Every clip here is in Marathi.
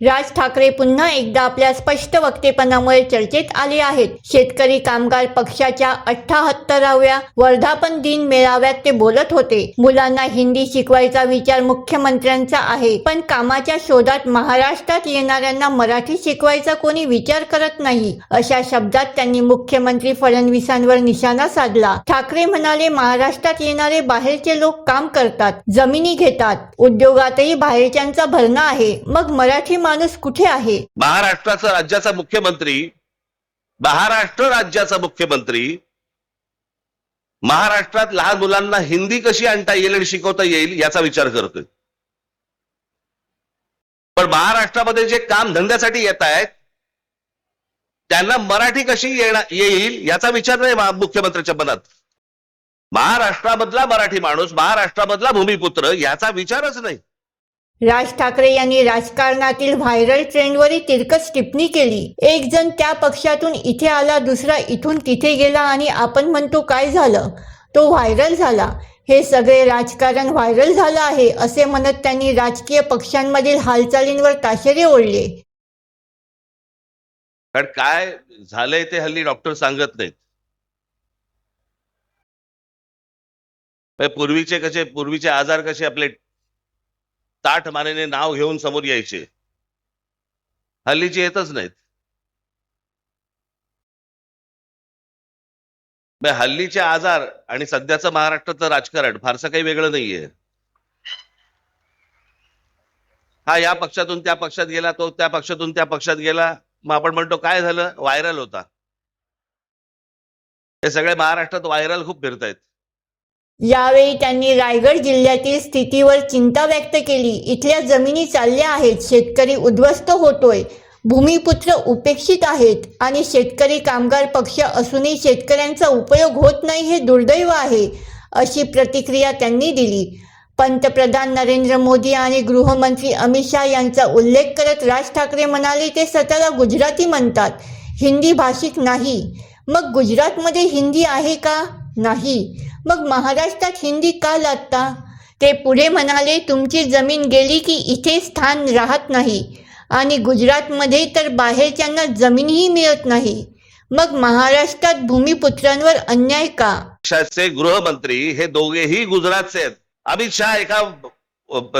राज ठाकरे पुन्हा एकदा आपल्या स्पष्ट वक्तेपणामुळे चर्चेत आले आहेत. शेतकरी कामगार पक्षाच्या अठ्ठाहत्तराव्या वर्धापन दिन मेळाव्यात ते बोलत होते. मुलांना हिंदी शिकवायचा विचार मुख्यमंत्र्यांचा आहे. पण कामाच्या शोधात महाराष्ट्रात येणाऱ्यांना मराठी शिकवायचा कोणी विचार करत नाही. अशा शब्दात त्यांनी मुख्यमंत्री फडणवीसांवर निशाणा साधला. ठाकरे म्हणाले महाराष्ट्रात येणारे बाहेरचे लोक काम करतात जमिनी घेतात. उद्योगातही बाहेरच्यांचा भरणा आहे. मग मराठी माणूस कुठे आहे? महाराष्ट्राचा राज्याचा मुख्यमंत्री महाराष्ट्र राज्याचा मुख्यमंत्री महाराष्ट्रात लहान मुलांना हिंदी कशी आणता येईल आणि शिकवता येईल याचा विचार करतोय. पण महाराष्ट्रामध्ये जे काम धंद्यासाठी येत आहेत त्यांना मराठी कशी येणार येईल याचा विचार नाही मुख्यमंत्र्यांच्या मुख्यमंत्र्याच्या मनात. महाराष्ट्रामधला मराठी माणूस महाराष्ट्रामधला भूमिपुत्र याचा विचारच नाही. राज ठाकरे यांनी राजकारणातील व्हायरल ट्रेंडवरही तिरकस टिप्पणी केली. एक जण त्या पक्षातून इथे आला दुसरा इथून तिथे गेला आणि आपण म्हणतो काय झालं? तो व्हायरल झाला. हे सगळे राजकारण व्हायरल झालं आहे असे म्हणत त्यांनी राजकीय पक्षांमधील हालचालींवर ताशेरे ओढले. कारण काय झालंय ते हल्ली डॉक्टर सांगत नाहीत. पूर्वीचे कसे पूर्वीचे आजार कसे आपले ताठ मानेने नाव घेऊन समोर यायचे. हल्लीचे येतच नाहीत. हल्लीचे आजार आणि सध्याचं महाराष्ट्राचं राजकारण फारसं काही वेगळं नाहीये. हा या पक्षातून त्या पक्षात गेला तो त्या पक्षातून त्या पक्षात गेला. मग आपण म्हणतो काय झालं? व्हायरल होता. हे सगळे महाराष्ट्रात व्हायरल खूप फिरतायत. यावेळी त्यांनी रायगड जिल्ह्यातील स्थितीवर चिंता व्यक्त केली. इथल्या जमिनी चालल्या आहेत. शेतकरी उद्ध्वस्त होतोय. भूमिपुत्र उपेक्षित आहेत आणि शेतकरी कामगार पक्ष असूनही शेतकऱ्यांचा उपयोग होत नाही हे दुर्दैव आहे अशी प्रतिक्रिया त्यांनी दिली. पंतप्रधान नरेंद्र मोदी आणि गृहमंत्री अमित शहा यांचा उल्लेख करत राज ठाकरे म्हणाले ते स्वतःला गुजराती म्हणतात हिंदी भाषिक नाही. मग गुजरातमध्ये हिंदी आहे का? नाही. मग महाराष्ट्रात हिंदी का लागता ते पुढे म्हणाले तुमची जमीन गेली की इथे स्थान राहत नाही. आणि गुजरातमध्ये तर बाहेरच्यांना जमीनही मिळत नाही. मग महाराष्ट्रात भूमिपुत्रांवर अन्याय का? पक्षाचे गृहमंत्री हे दोघेही गुजरातचे आहेत. अमित शहा एका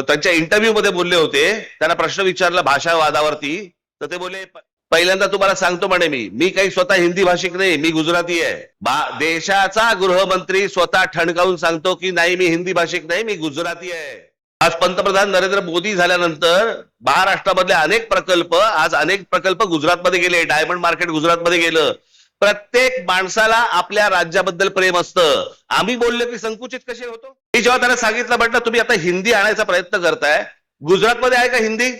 त्यांच्या इंटरव्ह्यू मध्ये बोलले होते. त्यांना प्रश्न विचारला भाषा वादावरती तर ते बोलले पहिल्यांदा तुम्हाला सांगतो म्हणे मी. मी काही स्वतः हिंदी भाषिक नाही मी गुजराती आहे. देशाचा गृहमंत्री स्वतः ठणकावून सांगतो की नाही मी हिंदी भाषिक नाही मी गुजराती आहे. आज पंतप्रधान नरेंद्र मोदी झाल्यानंतर महाराष्ट्रामधले अनेक प्रकल्प आज अनेक प्रकल्प गुजरातमध्ये गेले. डायमंड मार्केट गुजरातमध्ये गेलं. प्रत्येक माणसाला आपल्या राज्याबद्दल प्रेम असतं. आम्ही बोललो की संकुचित कसे होतो? मी जेव्हा त्याला सांगितलं म्हटलं तुम्ही आता हिंदी आणायचा प्रयत्न करताय. गुजरातमध्ये आहे का हिंदी?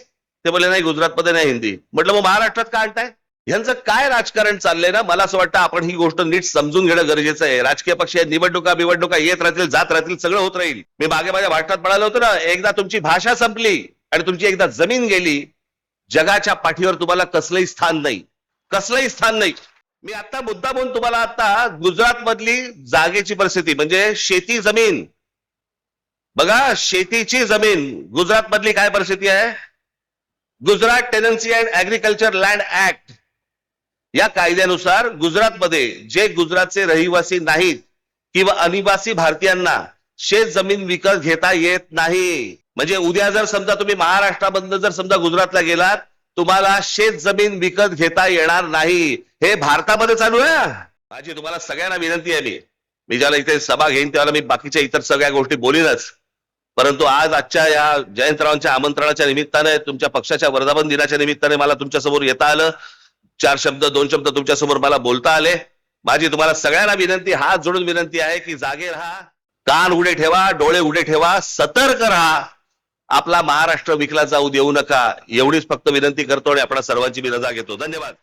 ते बोलले नाही गुजरातमध्ये नाही हिंदी. म्हटलं मग महाराष्ट्रात का आणताय? यांचं काय राजकारण चाललंय ना? मला असं वाटतं आपण ही गोष्ट नीट समजून घेणं गरजेचं आहे. राजकीय पक्ष निवडणुका बिवडणुका येत राहतील जात राहतील सगळं होत राहील. मी मागे माझ्या भाषणात म्हणालो होतो ना एकदा तुमची भाषा संपली आणि तुमची एकदा जमीन गेली जगाच्या पाठीवर तुम्हाला कसलंही स्थान नाही. कसलंही स्थान नाही. मी आता मुद्दा म्हणून तुम्हाला आता गुजरात मधली जागेची परिस्थिती म्हणजे शेती जमीन. बघा शेतीची जमीन गुजरात मधली काय परिस्थिती आहे? Gujarat tenancy and agriculture land act या कायद्यानुसार गुजरातमध्ये जे गुजरातचे रहिवासी नाहीत किंवा अनिवासी भारतीयांना शेत जमीन विकत घेता येत नाही. म्हणजे उद्या जर समजा तुम्ही महाराष्ट्रामधनं जर समजा गुजरातला गेलात तुम्हाला शेत जमीन विकत घेता येणार नाही. हे भारतामध्ये चालू आहे माझी तुम्हाला सगळ्यांना विनंती आहे मी. मी ज्याला इथे सभा घेईन त्याला मी बाकीच्या इतर सगळ्या गोष्टी बोलीनच. परंतु आज आजच्या या जयंतरावांच्या आमंत्रणाच्या निमित्ताने तुमच्या पक्षाच्या वर्धापन दिनाच्या निमित्ताने मला तुमच्यासमोर येता आलं. चार शब्द दोन शब्द तुमच्यासमोर मला बोलता आले. माझी तुम्हाला सगळ्यांना विनंती हात जोडून विनंती आहे की जागे राहा कान उडे ठेवा डोळे उडे ठेवा सतर्क राहा. आपला महाराष्ट्र विकला जाऊ देऊ नका. एवढीच फक्त विनंती करतो आणि आपण सर्वांची मी रजा घेतो. धन्यवाद.